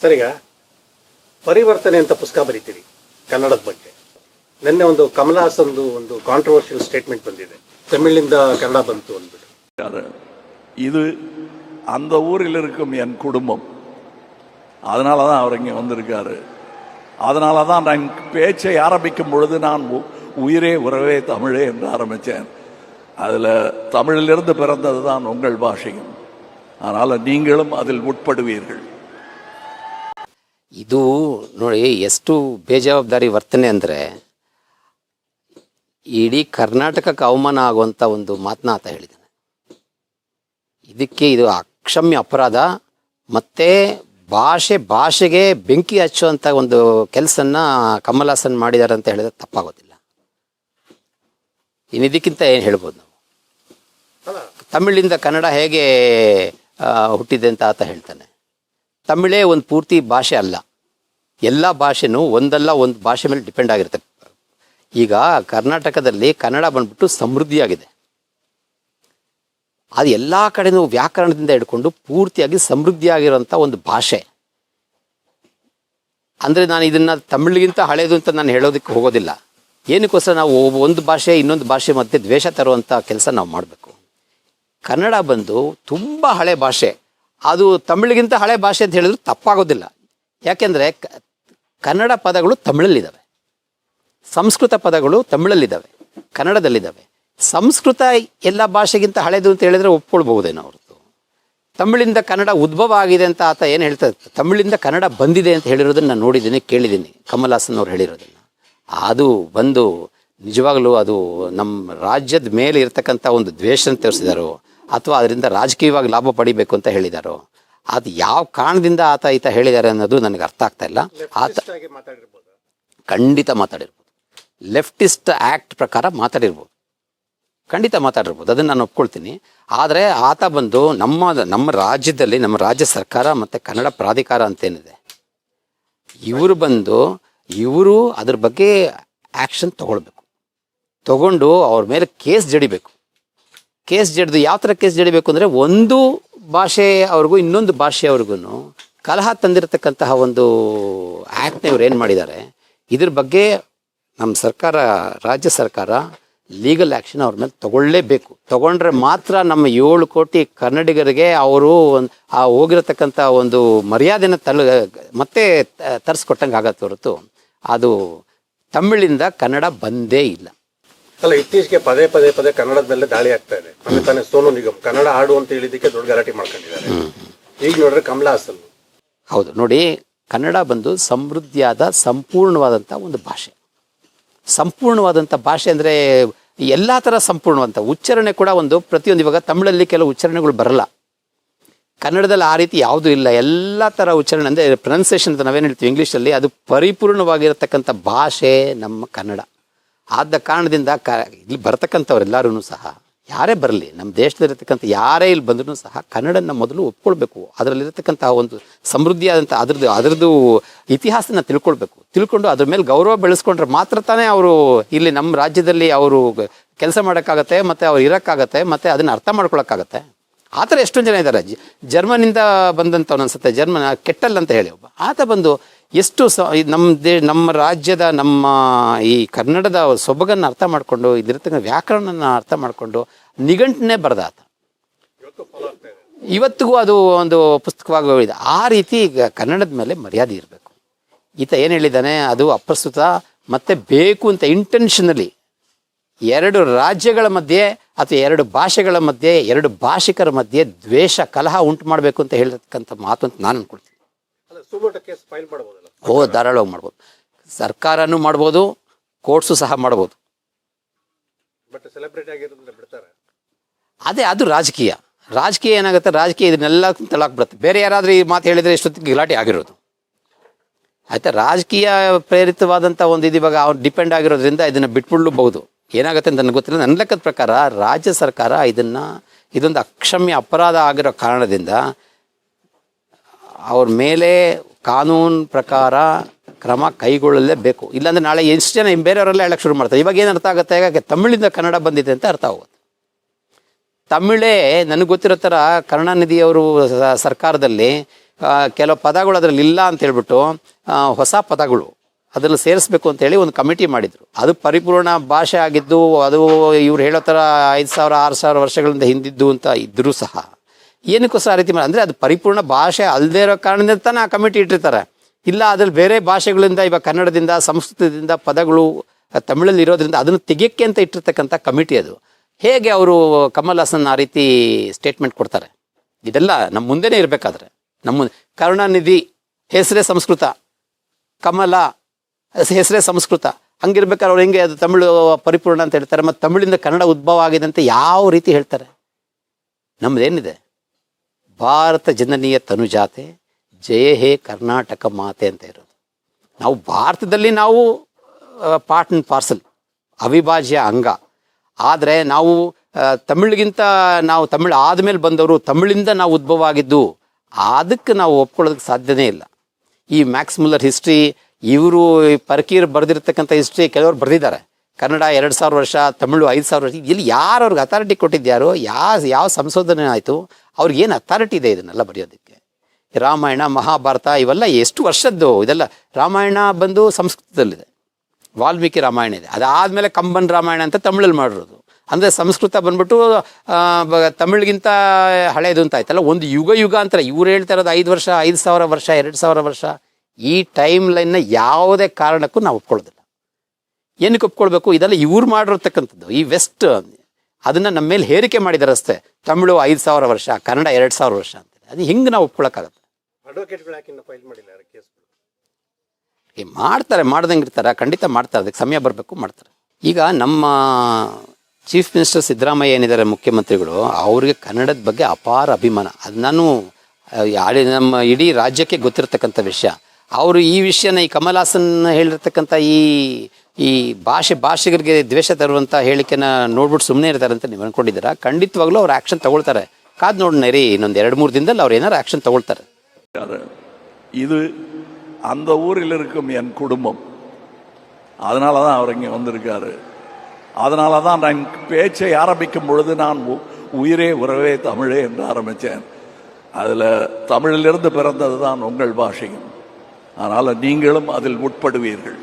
Sir ಈಗ ಪರಿವರ್ತನೆ ಅಂತ ಪುಸ್ತಕ ಬರೀತೀರಿ ಕನ್ನಡದ ಬಗ್ಗೆ ನಿನ್ನೆ ಒಂದು ಕಮಲ ಹಾಸನ್ದು ಒಂದು ಕಾಂಟ್ರವರ್ಷಿಯಲ್ ಸ್ಟೇಟ್ಮೆಂಟ್ ಬಂದಿದೆ ತಮಿಳಿಂದ ಕನ್ನಡ ಬಂತು ಅಂದ್ಬಿಟ್ಟು இருக்காரு. இது அந்த ஊரில் இருக்கும் என் குடும்பம் அதனால தான் அவர் இங்கே வந்திருக்காரு அதனால தான் நான் பேச்சை ஆரம்பிக்கும் பொழுது நான் உ- உயிரே உறவே தமிழே என்று ஆரம்பித்தேன் அதில் தமிழிலிருந்து பிறந்தது தான் உங்கள் பாஷையும் அதனால் நீங்களும் அதில் உட்படுவீர்கள் ಇದು ನೋಡಿ, ಎಷ್ಟು ಬೇಜವಾಬ್ದಾರಿ ವರ್ತನೆ ಅಂದರೆ ಇಡೀ ಕರ್ನಾಟಕಕ್ಕೆ ಅವಮಾನ ಆಗುವಂಥ ಒಂದು ಮಾತನ್ನ ಆತ ಹೇಳಿದ್ದಾನೆ. ಇದಕ್ಕೆ ಇದು ಅಕ್ಷಮ್ಯ ಅಪರಾಧ, ಮತ್ತು ಭಾಷೆ ಭಾಷೆಗೆ ಬೆಂಕಿ ಹಚ್ಚುವಂಥ ಒಂದು ಕೆಲಸನ ಕಮಲ್ ಹಾಸನ್ ಮಾಡಿದ್ದಾರೆ ಅಂತ ಹೇಳಿದ್ರೆ ತಪ್ಪಾಗೋದಿಲ್ಲ. ಇನ್ನು ಇದಕ್ಕಿಂತ ಏನು ಹೇಳ್ಬೋದು ನಾವು? ತಮಿಳಿಂದ ಕನ್ನಡ ಹೇಗೆ ಹುಟ್ಟಿದೆ ಅಂತ ಆತ ಹೇಳ್ತಾನೆ. ತಮಿಳೇ ಒಂದು ಪೂರ್ತಿ ಭಾಷೆ ಅಲ್ಲ. ಎಲ್ಲ ಭಾಷೆನೂ ಒಂದಲ್ಲ ಒಂದು ಭಾಷೆ ಮೇಲೆ ಡಿಪೆಂಡ್ ಆಗಿರುತ್ತೆ. ಈಗ ಕರ್ನಾಟಕದಲ್ಲಿ ಕನ್ನಡ ಬಂದ್ಬಿಟ್ಟು ಸಮೃದ್ಧಿಯಾಗಿದೆ. ಅದು ಎಲ್ಲ ಕಡೆನೂ ವ್ಯಾಕರಣದಿಂದ ಹಿಡ್ಕೊಂಡು ಪೂರ್ತಿಯಾಗಿ ಸಮೃದ್ಧಿಯಾಗಿರುವಂಥ ಒಂದು ಭಾಷೆ. ಅಂದರೆ ನಾನು ಇದನ್ನು ತಮಿಳಿಗಿಂತ ಹಳೆಯದು ಅಂತ ನಾನು ಹೇಳೋದಕ್ಕೆ ಹೋಗೋದಿಲ್ಲ. ಏನಕ್ಕೋಸ್ಕರ ನಾವು ಒಂದು ಭಾಷೆ, ಇನ್ನೊಂದು ಭಾಷೆ ಮಧ್ಯೆ ದ್ವೇಷ ತರುವಂಥ ಕೆಲಸ ನಾವು ಮಾಡಬೇಕು. ಕನ್ನಡ ಬಂದು ತುಂಬ ಹಳೆ ಭಾಷೆ. ಅದು ತಮಿಳಿಗಿಂತ ಹಳೆ ಭಾಷೆ ಅಂತ ಹೇಳಿದ್ರು ತಪ್ಪಾಗೋದಿಲ್ಲ. ಯಾಕೆಂದರೆ ಕನ್ನಡ ಪದಗಳು ತಮಿಳಲ್ಲಿದ್ದಾವೆ. ಸಂಸ್ಕೃತ ಪದಗಳು ತಮಿಳಲ್ಲಿದ್ದಾವೆ. ಕನ್ನಡದಲ್ಲಿದ್ದಾವೆ. ಸಂಸ್ಕೃತ ಎಲ್ಲ ಭಾಷೆಗಿಂತ ಹಳೆದು ಅಂತ ಹೇಳಿದರೆ ಒಪ್ಕೊಳ್ಬಹುದೇನೋ ಅವ್ರದ್ದು ತಮಿಳಿಂದ ಕನ್ನಡ ಉದ್ಭವ ಆಗಿದೆ ಅಂತ ಆತ ಏನು ಹೇಳ್ತಾ ತಮಿಳಿಂದ ಕನ್ನಡ ಬಂದಿದೆ ಅಂತ ಹೇಳಿರೋದನ್ನು ನಾನು ನೋಡಿದ್ದೀನಿ, ಕೇಳಿದ್ದೀನಿ. ಕಮಲ್ ಹಾಸನ್ ಅವ್ರು ಹೇಳಿರೋದನ್ನು. ಅದು ಬಂದು ನಿಜವಾಗಲೂ ಅದು ನಮ್ಮ ರಾಜ್ಯದ ಮೇಲೆ ಇರತಕ್ಕಂಥ ಒಂದು ದ್ವೇಷ ತೋರಿಸಿದಾರೋ, ಅಥವಾ ಅದರಿಂದ ರಾಜಕೀಯವಾಗಿ ಲಾಭ ಪಡಿಬೇಕು ಅಂತ ಹೇಳಿದಾರೋ ಅದು ಯಾವ ಕಾರಣದಿಂದ ಆತ ಈತ ಹೇಳಿದ್ದಾರೆ ಅನ್ನೋದು ನನಗೆ ಅರ್ಥ ಆಗ್ತಾ ಇಲ್ಲ. ಆತ ಖಂಡಿತ ಮಾತಾಡಿರ್ಬೋದು. ಲೆಫ್ಟಿಸ್ಟ್ ಆ್ಯಕ್ಟ್ ಪ್ರಕಾರ ಮಾತಾಡಿರ್ಬೋದು. ಖಂಡಿತ ಮಾತಾಡಿರ್ಬೋದು. ಅದನ್ನು ನಾನು ಒಪ್ಕೊಳ್ತೀನಿ. ಆದರೆ ಆತ ಬಂದು ನಮ್ಮ ನಮ್ಮ ರಾಜ್ಯದಲ್ಲಿ ನಮ್ಮ ರಾಜ್ಯ ಸರ್ಕಾರ ಮತ್ತು ಕನ್ನಡ ಪ್ರಾಧಿಕಾರ ಅಂತೇನಿದೆ. ಇವರು ಬಂದು ಇವರು ಅದ್ರ ಬಗ್ಗೆ ಆ್ಯಕ್ಷನ್ ತಗೊಳ್ಬೇಕು. ತಗೊಂಡು ಅವ್ರ ಮೇಲೆ ಕೇಸ್ ಜಡಿಬೇಕು. ಕೇಸ್ ಜಡಿದು ಯಾವ ಥರ ಕೇಸ್ ಜಡಿಬೇಕು ಅಂದರೆ ಒಂದು ಭಾಷೆ ಅವ್ರಿಗೂ, ಇನ್ನೊಂದು ಭಾಷೆಯವ್ರಿಗೂ ಕಲಹ ತಂದಿರತಕ್ಕಂತಹ ಒಂದು ಆ್ಯಕ್ಟ್ನ ಇವ್ರು ಏನು ಮಾಡಿದ್ದಾರೆ, ಇದ್ರ ಬಗ್ಗೆ ನಮ್ಮ ಸರ್ಕಾರ, ರಾಜ್ಯ ಸರ್ಕಾರ ಲೀಗಲ್ ಆ್ಯಕ್ಷನ್ ಅವ್ರ ಮೇಲೆ ತಗೊಳ್ಳೇಬೇಕು. ತಗೊಂಡ್ರೆ ಮಾತ್ರ ನಮ್ಮ ಏಳು ಕೋಟಿ ಕನ್ನಡಿಗರಿಗೆ ಅವರು ಆ ಹೋಗಿರತಕ್ಕಂಥ ಒಂದು ಮರ್ಯಾದೆನ ತಲು ಮತ್ತೆ ತರಿಸ್ಕೊಟ್ಟಂಗೆ ಆಗತ್ತೆ ಹೊರತು, ಅದು ತಮಿಳಿಂದ ಕನ್ನಡ ಬಂದೇ ಇಲ್ಲ. ಅಲ್ಲ ಇತ್ತೀಚೆಗೆ ಪದೇ ಪದೇ ಪದೇ ಕನ್ನಡದ ಮೇಲೆ ದಾಳಿ ಆಗ್ತಾ ಇದೆ. ಮೊನ್ನೆ ತಾನೇ ಸೋನು ನಿಗಮ್ ಕನ್ನಡ ಹಾಡು ಅಂತ ಹೇಳಿದಕ್ಕೆ ದೊಡ್ಡ ಗಲಾಟೆ ಮಾಡ್ಕೊಂಡಿದ್ದಾರೆ. ಈಗ ನೋಡ್ರೆ ಕಮಲ ಹಾಸನ್. ಹೌದು ನೋಡಿ ಕನ್ನಡ ಬಂದು ಸಮೃದ್ಧಿಯಾದ ಸಂಪೂರ್ಣವಾದಂಥ ಒಂದು ಭಾಷೆ. ಸಂಪೂರ್ಣವಾದಂಥ ಭಾಷೆ ಅಂದ್ರೆ ಎಲ್ಲ ಥರ ಸಂಪೂರ್ಣವಂತ. ಉಚ್ಚಾರಣೆ ಕೂಡ ಒಂದು ಪ್ರತಿಯೊಂದು ಇವಾಗ ತಮಿಳಲ್ಲಿ ಕೆಲವು ಉಚ್ಚಾರಣೆಗಳು ಬರಲ್ಲ. ಕನ್ನಡದಲ್ಲಿ ಆ ರೀತಿ ಯಾವುದೂ ಇಲ್ಲ. ಎಲ್ಲ ಥರ ಉಚ್ಚಾರಣೆ ಅಂದರೆ ಪ್ರೊನೌನ್ಸಿಯೇಷನ್ ಅಂತ ನಾವೇನು ಹೇಳ್ತೀವಿ ಇಂಗ್ಲೀಷಲ್ಲಿ ಅದು ಪರಿಪೂರ್ಣವಾಗಿರತಕ್ಕಂಥ ಭಾಷೆ ನಮ್ಮ ಕನ್ನಡ. ಆದ ಕಾರಣದಿಂದ ಕ, ಇಲ್ಲಿ ಬರ್ತಕ್ಕಂಥವ್ರೆಲ್ಲರೂ ಸಹ, ಯಾರೇ ಬರಲಿ, ನಮ್ಮ ದೇಶದಲ್ಲಿರ್ತಕ್ಕಂಥ ಯಾರೇ ಇಲ್ಲಿ ಬಂದರೂ ಸಹ ಕನ್ನಡನ ಮೊದಲು ಒಪ್ಕೊಳ್ಬೇಕು. ಅದರಲ್ಲಿರ್ತಕ್ಕಂಥ ಒಂದು ಸಮೃದ್ಧಿಯಾದಂಥ ಅದರದ್ದು ಅದರದ್ದು ಇತಿಹಾಸನ ತಿಳ್ಕೊಳ್ಬೇಕು. ತಿಳ್ಕೊಂಡು ಅದ್ರ ಮೇಲೆ ಗೌರವ ಬೆಳೆಸ್ಕೊಂಡ್ರೆ ಮಾತ್ರ ತಾನೇ ಅವರು ಇಲ್ಲಿ ನಮ್ಮ ರಾಜ್ಯದಲ್ಲಿ ಅವರು ಕೆಲಸ ಮಾಡೋಕ್ಕಾಗತ್ತೆ, ಮತ್ತು ಅವ್ರು ಇರೋಕ್ಕಾಗತ್ತೆ, ಮತ್ತು ಅದನ್ನು ಅರ್ಥ ಮಾಡ್ಕೊಳಕ್ಕಾಗತ್ತೆ. ಆ ಥರ ಎಷ್ಟೊಂದು ಜನ ಇದ್ದಾರೆ. ಜರ್ಮನಿಂದ ಬಂದಂಥವ್ನು ಅನ್ಸುತ್ತೆ. ಜರ್ಮನ್ ಕೆಟ್ಟಲ್ ಅಂತ ಹೇಳಿ ಒಬ್ಬ. ಆತ ಬಂದು ಎಷ್ಟು ಸ ನಮ್ಮ ದೇ, ನಮ್ಮ ರಾಜ್ಯದ ನಮ್ಮ, ಈ ಕನ್ನಡದ ಸೊಬಗನ್ನು ಅರ್ಥ ಮಾಡಿಕೊಂಡು ಇದಿರತಕ್ಕ ವ್ಯಾಕರಣನ ಅರ್ಥ ಮಾಡಿಕೊಂಡು ನಿಘಂಟನ್ನೇ ಬರೆದ ಆತ. ಇವತ್ತಿಗೂ ಅದು ಒಂದು ಪುಸ್ತಕವಾಗಿ ಹೋಗಿದೆ ಆ ರೀತಿ ಕನ್ನಡದ ಮೇಲೆ ಮರ್ಯಾದೆ ಇರಬೇಕು. ಈತ ಏನು ಹೇಳಿದ್ದಾನೆ? ಅದು ಅಪ್ರಸ್ತುತ ಮತ್ತೆ ಬೇಕು ಅಂತ ಇಂಟೆನ್ಷನಲಿ ಎರಡು ರಾಜ್ಯಗಳ ಮಧ್ಯೆ ಅಥವಾ ಎರಡು ಭಾಷೆಗಳ ಮಧ್ಯೆ ಎರಡು ಭಾಷಿಕರ ಮಧ್ಯೆ ದ್ವೇಷ ಕಲಹ ಉಂಟು ಮಾಡಬೇಕು ಅಂತ ಹೇಳಿರ್ತಕ್ಕಂಥ ಮಾತು ಅಂತ ನಾನು ಅನ್ಕೊಳ್ತೀನಿ. ಓ ಧಾರಾಳವಾಗಿ ಮಾಡ್ಬೋದು. ಸರ್ಕಾರನೂ ಮಾಡ್ಬೋದು ಕೋರ್ಟ್ಸು ಸಹ ಮಾಡ್ಬೋದು. ಅದೇ ಅದು ರಾಜಕೀಯ. ರಾಜಕೀಯ ಏನಾಗುತ್ತೆ? ರಾಜಕೀಯ ಇದನ್ನೆಲ್ಲ ತಳಾಕ್ಬಿಡುತ್ತೆ. ಬೇರೆ ಯಾರಾದರೂ ಈ ಮಾತು ಹೇಳಿದರೆ ಇಷ್ಟೊತ್ತಿಗೆ ಗಲಾಟೆ ಆಗಿರೋದು. ಆಯಿತಾ? ರಾಜಕೀಯ ಪ್ರೇರಿತವಾದಂಥ ಒಂದು ಇದು ಇವಾಗ ಅವ್ರು ಡಿಪೆಂಡ್ ಆಗಿರೋದ್ರಿಂದ ಇದನ್ನು ಬಿಟ್ಬಿಡ್ಲೂಬಹುದು ಏನಾಗುತ್ತೆ ಅಂತ ನನಗೆ ಗೊತ್ತಿಲ್ಲ. ನನ್ನ ಲೆಕ್ಕದ ಪ್ರಕಾರ ರಾಜ್ಯ ಸರ್ಕಾರ ಇದನ್ನು, ಇದೊಂದು ಅಕ್ಷಮ್ಯ ಅಪರಾಧ ಆಗಿರೋ ಕಾರಣದಿಂದ ಅವ್ರ ಮೇಲೆ ಕಾನೂನು ಪ್ರಕಾರ ಕ್ರಮ ಕೈಗೊಳ್ಳಲೇಬೇಕು. ಇಲ್ಲಾಂದರೆ ನಾಳೆ ಎಷ್ಟು ಜನ ಬೇರೆಯವರೆಲ್ಲ ಹೇಳಕ್ಕೆ ಶುರು ಮಾಡ್ತಾರೆ. ಇವಾಗ ಏನು ಅರ್ಥ ಆಗುತ್ತೆ? ಯಾಕೆ ತಮಿಳಿಂದ ಕನ್ನಡ ಬಂದಿದೆ ಅಂತ ಅರ್ಥ ಆಗುತ್ತೆ. ತಮಿಳೇ ನನಗೆ ಗೊತ್ತಿರೋ ಥರ ಕರುಣಾನಿಧಿಯವರು ಸರ್ಕಾರದಲ್ಲಿ ಕೆಲವು ಪದಗಳು ಅದರಲ್ಲಿ ಇಲ್ಲ ಅಂತ ಹೇಳ್ಬಿಟ್ಟು ಹೊಸ ಪದಗಳು ಅದನ್ನು ಸೇರಿಸ್ಬೇಕು ಅಂತೇಳಿ ಒಂದು ಕಮಿಟಿ ಮಾಡಿದರು. ಅದು ಪರಿಪೂರ್ಣ ಭಾಷೆ ಆಗಿದ್ದು, ಅದು ಇವ್ರು ಹೇಳೋ ಥರ ಐದು ಸಾವಿರ, ಆರು ಸಾವಿರ ವರ್ಷಗಳಿಂದ ಹಿಂದಿದ್ದು ಅಂತ ಇದ್ದರೂ ಸಹ ಏನಕ್ಕೋಸ್ಕರ ಆ ರೀತಿ ಅಂದರೆ ಅದು ಪರಿಪೂರ್ಣ ಭಾಷೆ ಅಲ್ಲದೆ ಇರೋ ಕಾರಣದಿಂದ ತಾನೇ ಆ ಕಮಿಟಿ ಇಟ್ಟಿರ್ತಾರೆ. ಇಲ್ಲ, ಅದ್ರಲ್ಲಿ ಬೇರೆ ಭಾಷೆಗಳಿಂದ, ಇವಾಗ ಕನ್ನಡದಿಂದ, ಸಂಸ್ಕೃತದಿಂದ ಪದಗಳು ತಮಿಳಲ್ಲಿ ಇರೋದ್ರಿಂದ ಅದನ್ನು ತೆಗಿಯಕ್ಕೆ ಅಂತ ಇಟ್ಟಿರ್ತಕ್ಕಂಥ ಕಮಿಟಿ ಅದು. ಹೇಗೆ ಅವರು ಕಮಲ್ ಹಾಸನ್ ಆ ರೀತಿ ಸ್ಟೇಟ್ಮೆಂಟ್ ಕೊಡ್ತಾರೆ? ಇದೆಲ್ಲ ನಮ್ಮ ಮುಂದೆನೇ ಇರಬೇಕಾದ್ರೆ. ನಮ್ಮ ಕರುಣಾನಿಧಿ ಹೆಸರೇ ಸಂಸ್ಕೃತ. ಕಮಲ ಹೆಸರೇ ಸಂಸ್ಕೃತ. ಹಂಗಿರ್ಬೇಕಾದ್ರೆ ಅವ್ರು ಹೆಂಗೆ ಅದು ತಮಿಳು ಪರಿಪೂರ್ಣ ಅಂತ ಹೇಳ್ತಾರೆ, ಮತ್ತು ತಮಿಳಿಂದ ಕನ್ನಡ ಉದ್ಭವ ಆಗಿದೆ ಅಂತ ಯಾವ ರೀತಿ ಹೇಳ್ತಾರೆ? ನಮ್ಮದೇನಿದೆ ಭಾರತ ಜನನೀಯ ತನುಜಾತೆ, ಜಯ ಹೇ ಕರ್ನಾಟಕ ಮಾತೆ ಅಂತ ಇರೋದು. ನಾವು ಭಾರತದಲ್ಲಿ ನಾವು ಪಾರ್ಟ್ ಅಂಡ್ ಪಾರ್ಸಲ್ ಅವಿಭಾಜ್ಯ ಅಂಗ. ಆದರೆ ನಾವು ತಮಿಳಿಗಿಂತ ನಾವು ತಮಿಳು ಆದಮೇಲೆ ಬಂದವರು ತಮಿಳಿಂದ ನಾವು ಉದ್ಭವ ಆಗಿದ್ದು, ಅದಕ್ಕೆ ನಾವು ಒಪ್ಕೊಳ್ಳೋದಕ್ಕೆ ಸಾಧ್ಯನೇ ಇಲ್ಲ. ಈ ಮ್ಯಾಕ್ಸ್ ಮುಲ್ಲರ್ ಹಿಸ್ಟ್ರಿ ಇವರು ಪರ್ಕೀರ್ ಬರೆದಿರ್ತಕ್ಕಂಥ ಹಿಸ್ಟ್ರಿ ಕೆಲವರು ಬರೆದಿದ್ದಾರೆ. ಕನ್ನಡ ಎರಡು ಸಾವಿರ ವರ್ಷ, ತಮಿಳು ಐದು ಸಾವಿರ ವರ್ಷ, ಇಲ್ಲಿ ಯಾರು ಅವ್ರಿಗೆ ಅಥಾರಿಟಿ ಕೊಟ್ಟಿದ್ಯಾರೋ ಯಾವ ಯಾವ ಸಂಶೋಧನೆ ಆಯಿತು, ಅವ್ರಿಗೆ ಏನು ಅಥಾರಿಟಿ ಇದೆ ಇದನ್ನೆಲ್ಲ ಬರೆಯೋದಕ್ಕೆ? ರಾಮಾಯಣ, ಮಹಾಭಾರತ ಇವೆಲ್ಲ ಎಷ್ಟು ವರ್ಷದ್ದು? ಇದೆಲ್ಲ ರಾಮಾಯಣ ಬಂದು ಸಂಸ್ಕೃತದಲ್ಲಿದೆ. ವಾಲ್ಮೀಕಿ ರಾಮಾಯಣ ಇದೆ. ಅದಾದಮೇಲೆ ಕಂಬನ್ ರಾಮಾಯಣ ಅಂತ ತಮಿಳಲ್ಲಿ ಮಾಡಿರೋದು. ಅಂದರೆ ಸಂಸ್ಕೃತ ಬಂದ್ಬಿಟ್ಟು ತಮಿಳಿಗಿಂತ ಹಳೇದು ಅಂತ ಆಯ್ತಲ್ಲ, ಒಂದು ಯುಗ ಯುಗ ಅಂತಾರೆ ಇವ್ರು ಹೇಳ್ತಾ ಇರೋದು ಐದು ವರ್ಷ, ಐದು ಸಾವಿರ ವರ್ಷ, ಎರಡು ಸಾವಿರ ವರ್ಷ. ಈ ಟೈಮ್ ಲೈನ್ನ ಯಾವುದೇ ಕಾರಣಕ್ಕೂ ನಾವು ಒಪ್ಕೊಳ್ಳೋದಿಲ್ಲ. ಏನಕ್ಕೆ ಒಪ್ಕೊಳ್ಬೇಕು? ಇದೆಲ್ಲ ಇವ್ರು ಮಾಡಿರತಕ್ಕಂಥದ್ದು. ಈ ವೆಸ್ಟ್ ಅದನ್ನು ನಮ್ಮ ಮೇಲೆ ಹೇರಿಕೆ ಮಾಡಿದ್ದಾರೆ ಅಷ್ಟೇ. ತಮಿಳು ಐದು ಸಾವಿರ ವರ್ಷ ಕನ್ನಡ ಎರಡು ಸಾವಿರ ವರ್ಷ ಅಂತ ಅದು ಹೆಂಗೆ ನಾವು ಒಪ್ಕೊಳಕ್ಕಾಗತ್ತೆ? ಮಾಡ್ತಾರೆ ಮಾಡ್ದಂಗೆ ಇರ್ತಾರೆ. ಖಂಡಿತ ಮಾಡ್ತಾರೆ. ಅದಕ್ಕೆ ಸಮಯ ಬರಬೇಕು ಮಾಡ್ತಾರೆ. ಈಗ ನಮ್ಮ ಚೀಫ್ ಮಿನಿಸ್ಟರ್ ಸಿದ್ದರಾಮಯ್ಯ ಏನಿದ್ದಾರೆ ಮುಖ್ಯಮಂತ್ರಿಗಳು ಅವ್ರಿಗೆ ಕನ್ನಡದ ಬಗ್ಗೆ ಅಪಾರ ಅಭಿಮಾನ. ಅದು ನಾನು ನಮ್ಮ ಇಡೀ ರಾಜ್ಯಕ್ಕೆ ಗೊತ್ತಿರತಕ್ಕಂಥ ವಿಷಯ. ಅವರು ಈ ವಿಷಯನ ಈ ಕಮಲ್ ಹಾಸನ್ ಹೇಳಿರ್ತಕ್ಕಂಥ ಈ ಈ ಭಾಷೆ ಭಾಷಿಗರಿಗೆ ದ್ವೇಷ ತರುವಂಥ ಹೇಳಿಕೆನ ನೋಡ್ಬಿಟ್ಟು ಸುಮ್ಮನೆ ಇರ್ತಾರೆ ಅಂತ ನೀವು ಅನ್ಕೊಂಡಿದ್ದೀರಾ ಖಂಡಿತವಾಗ್ಲೂ ಅವ್ರು ಆ್ಯಕ್ಷನ್ ತಗೊಳ್ತಾರೆ ಕಾದ್ ನೋಡೋಣ ರೀ ಇನ್ನೊಂದು ಎರಡು ಮೂರು ದಿನದಲ್ಲಿ ಅವ್ರು ಏನಾರು ಆ್ಯಕ್ಷನ್ ತಗೊಳ್ತಾರೆ இருக்காரு. இது அந்த ஊரில் இருக்கும் என் குடும்பம் அதனால தான் அவர் இங்கே வந்திருக்காரு அதனால தான் நான் பேச்சை ஆரம்பிக்கும் பொழுது நான் உ- உயிரே உறவே தமிழே என்று ஆரம்பித்தேன் அதில் தமிழிலிருந்து பிறந்தது தான் உங்கள் பாஷையும் ஆனால் நீங்களும் அதில் உட்படுவீர்கள்.